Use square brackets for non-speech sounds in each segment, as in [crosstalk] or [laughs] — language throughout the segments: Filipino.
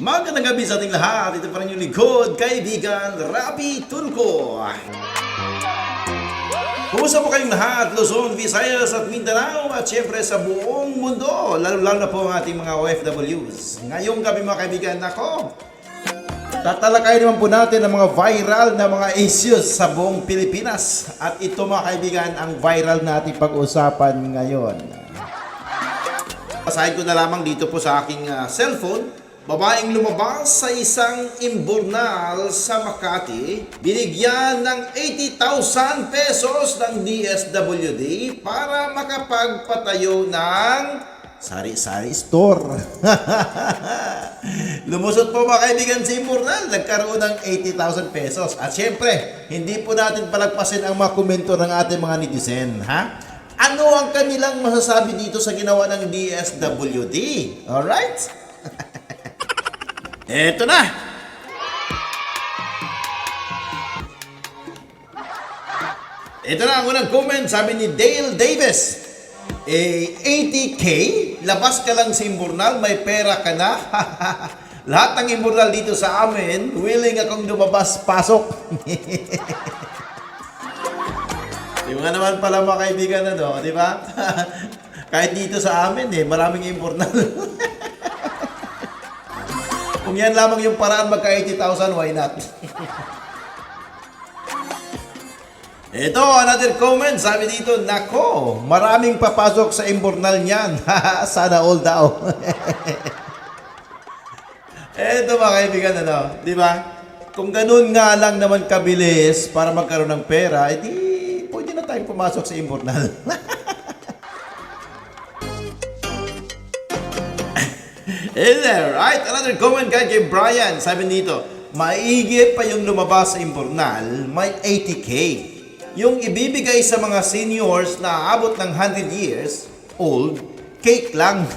Magandang gabi sa ating lahat. Ito pa rin yung likod, kaibigan, Rapi Turco. Kumusta po kayong lahat? Luzon, Visayas at Mindanao at syempre sa buong mundo. Lalo-lalo na po ang ating mga OFWs. Ngayong gabi mga kaibigan, nako, Tatalakay naman po natin ang mga viral na mga issues sa buong Pilipinas. At ito mga kaibigan, ang viral nating pag-usapan ngayon. Basahin ko na lamang dito po sa aking ah, cellphone. Babaeng lumabas sa isang imburnal sa Makati, binigyan ng 80,000 pesos ng DSWD para makapagpatayo ng sari-sari store. [laughs] Lumusot po mga kaibigan si Immortal, nagkaroon ng 80,000 pesos. At syempre, hindi po natin palagpasin ang mga komento ng ating mga netizen, ha? Ano ang kanilang masasabi dito sa ginawa ng DSWD? Alright? [laughs] Eto na! Ito na ang unang comment, sabi ni Dale Davis. Eh, 80k? Labas ka lang sa Imburnal, may pera ka na? [laughs] Lahat ng Imburnal dito sa amin, willing akong lumabas, pasok. [laughs] Yung nga naman pala mga kaibigan, ano, di ba? [laughs] Kahit dito sa amin, eh, maraming Imburnal. Kung yan lamang yung paraan magka 80,000, why not? Ito, another comment. Sabi dito, Nako, maraming papasok sa imburnal niyan. [laughs] Sana all daw. [laughs] Ito mga kaibigan, ano, di ba? Kung ganun nga lang naman kabilis para magkaroon ng pera, edi pwede na tayong pumasok sa imburnal. [laughs] Is there, right? Another comment kay kay Brian. Sabi dito, maigi pa yung lumabas sa imburnal, may 80k. Yung ibibigay sa mga seniors na abot ng 100 years old, cake lang.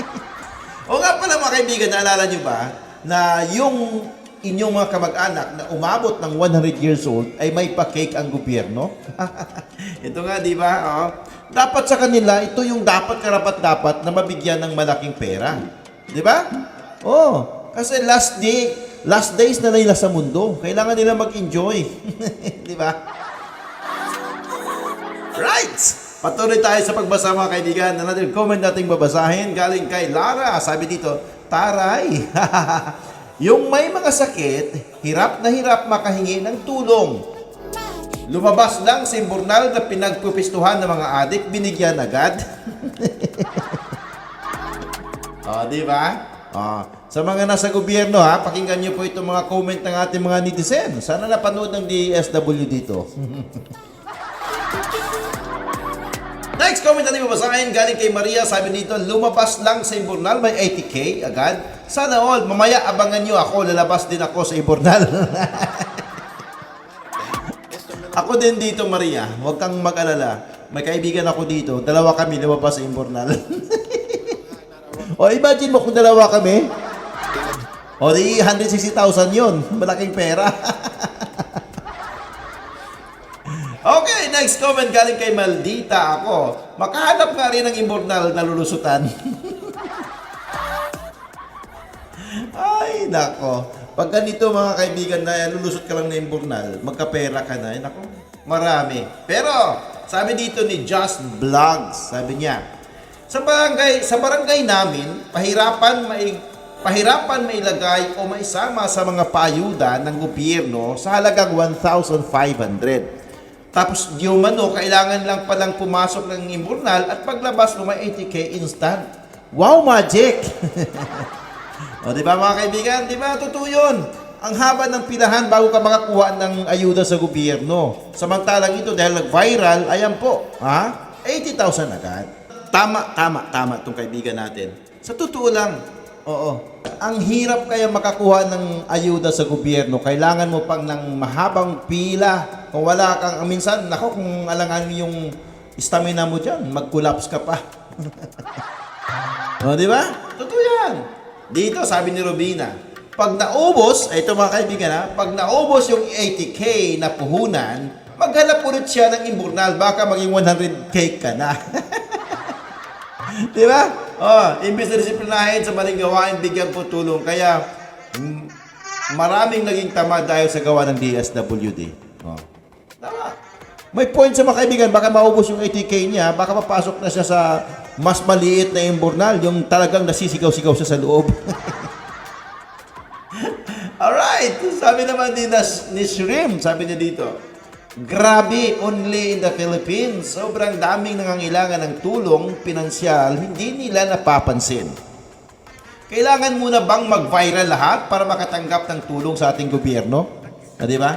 [laughs] o nga pala mga kaibigan, naalala nyo ba na yung inyong mga kamag-anak na umabot ng 100 years old ay may pa-cake ang gobyerno? [laughs] ito nga, di ba? Oh. Dapat sa kanila, ito yung dapat karapat-dapat na mabigyan ng malaking pera. Di ba? Oh, kasi last day, last days na nila sa mundo. Kailangan nila mag-enjoy. [laughs] di ba? Right! Patuloy tayo sa pagbasa mga kaibigan. Another comment nating babasahin galing kay Lara. Sabi dito, Taray! [laughs] yung may mga sakit, hirap na hirap makahingi ng tulong. Lumabas lang sa imburnal na pinagpupistuhan ng mga adik, binigyan agad. [laughs] oh, di ba? Oh, sa mga nasa gobyerno ha, pakinggan niyo po itong mga comment ng ating mga netizen. Sana napanood ng DSW dito. [laughs] Next comment natin babasahin galing kay Maria. Sabi dito, lumabas lang sa Imburnal, may 80k agad. Sana all, mamaya abangan nyo ako, lalabas din ako sa Imburnal. [laughs] ako din dito, Maria. Huwag kang mag-alala. May kaibigan ako dito. Dalawa kami lumabas sa Imburnal. [laughs] o, imagine mo kung dalawa kami. O, di 160,000 yun. [laughs] Malaking pera. [laughs] Okay, next comment galing kay Maldita ako. Makahanap nga rin ng immortal na lulusutan. [laughs] Ay, nako. Pag ganito mga kaibigan na lulusot ka lang na immortal, magkapera ka na, ay nako, marami. Pero, sabi dito ni Just Vlogs, sabi niya, sa barangay, sa barangay namin, pahirapan mai pahirapan mailagay o maisama sa mga paayuda ng gobyerno sa halagang 1,500. Tapos di umano, kailangan lang palang pumasok ng imburnal at paglabas mo may 80k instant. Wow, magic! [laughs] o di ba mga kaibigan, di ba totoo yun? Ang haba ng pilahan bago ka makakuha ng ayuda sa gobyerno. Samantalang ito dahil nag-viral, ayan po, ha? 80,000 agad. Tama, tama, tama itong kaibigan natin. Sa totoo lang, oo. Ang hirap kaya makakuha ng ayuda sa gobyerno. Kailangan mo pang ng mahabang pila. Kung wala kang, minsan, nako, kung alangan yung stamina mo dyan, mag-collapse ka pa. [laughs] o, di ba? Totoo yan. Dito, sabi ni Robina, pag naubos, ito mga kaibigan ha, pag naubos yung 80k na puhunan, maghanap ulit siya ng imburnal, baka maging 100k ka na. [laughs] di ba? Oh, imbis na disiplinahin sa maling gawain, bigyan po tulong. Kaya, mm, maraming naging tamad dahil sa gawa ng DSWD. Oh. Tama. May point sa mga kaibigan, baka maubos yung ATK niya, baka papasok na siya sa mas maliit na imburnal, yung talagang nasisigaw-sigaw siya sa loob. [laughs] Alright, sabi naman ni, ni Shrim, sabi niya dito, Grabe, only in the Philippines. Sobrang daming nangangailangan ng tulong pinansyal, hindi nila napapansin. Kailangan muna bang mag-viral lahat para makatanggap ng tulong sa ating gobyerno? Na, di ba?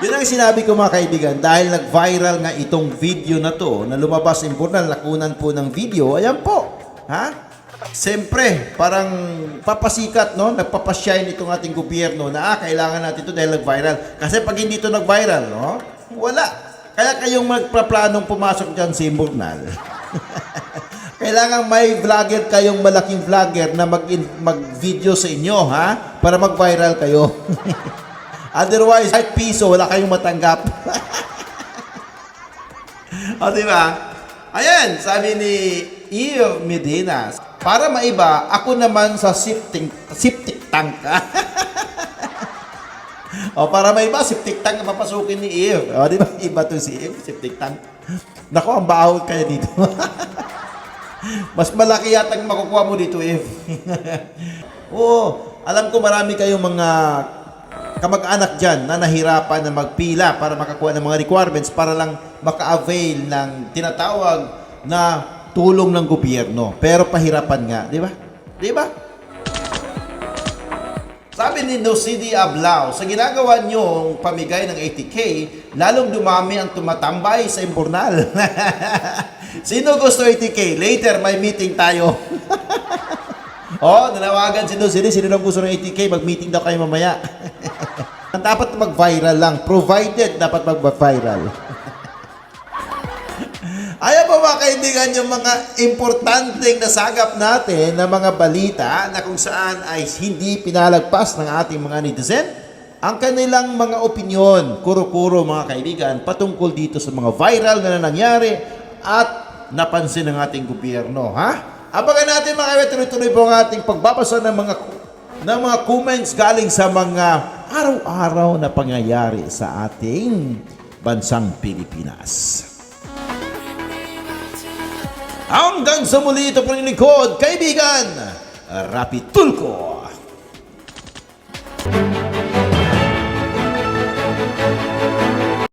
Yun ang sinabi ko mga kaibigan, dahil nag-viral nga itong video na to, na lumabas in Burnal, nakunan po ng video, ayan po. Ha? Siyempre, parang papasikat, no? Nagpapasyay itong ating gobyerno na ah, kailangan natin ito dahil nag-viral. Kasi pag hindi ito nag-viral, no? Wala. Kaya kayong magpaplanong pumasok dyan sa Imburnal. [laughs] Kailangan may vlogger kayong malaking vlogger na mag mag-video sa inyo, ha? Para mag-viral kayo. [laughs] Otherwise, kahit piso, wala kayong matanggap. [laughs] o, di ba? Ayan, sabi ni Eve Medina, para maiba, ako naman sa sifting, siftik tank. [laughs] o, para maiba, siftik tank ang papasukin ni Eve. O, di ba? Iba to si Eve, siftik tank. Nako, ang baho kaya dito. [laughs] Mas malaki yata ang makukuha mo dito, Eve. [laughs] Oo, alam ko marami kayong mga kamag-anak dyan na nahirapan na magpila para makakuha ng mga requirements para lang maka-avail ng tinatawag na tulong ng gobyerno. Pero pahirapan nga, di ba? Di ba? Sabi ni Nocidi Ablao, sa ginagawa niyong pamigay ng 80K, lalong dumami ang tumatambay sa imburnal. [laughs] Sino gusto 80K? Later, may meeting tayo. [laughs] oh, nanawagan si Nocidi, sino nang gusto ng 80K? Mag-meeting daw kayo mamaya. [laughs] dapat mag-viral lang. Provided, dapat mag-viral. Ayan po mga kaibigan yung mga importanteng nasagap natin na mga balita na kung saan ay hindi pinalagpas ng ating mga netizen ang kanilang mga opinyon, kuro-kuro mga kaibigan, patungkol dito sa mga viral na nangyari at napansin ng ating gobyerno. Ha? Abangan natin mga kaibigan, tuloy-tuloy po ang ating pagbabasa ng mga ng mga comments galing sa mga araw-araw na pangyayari sa ating bansang Pilipinas. Hanggang sa muli ito po yung likod, kaibigan, Rapi Tulko.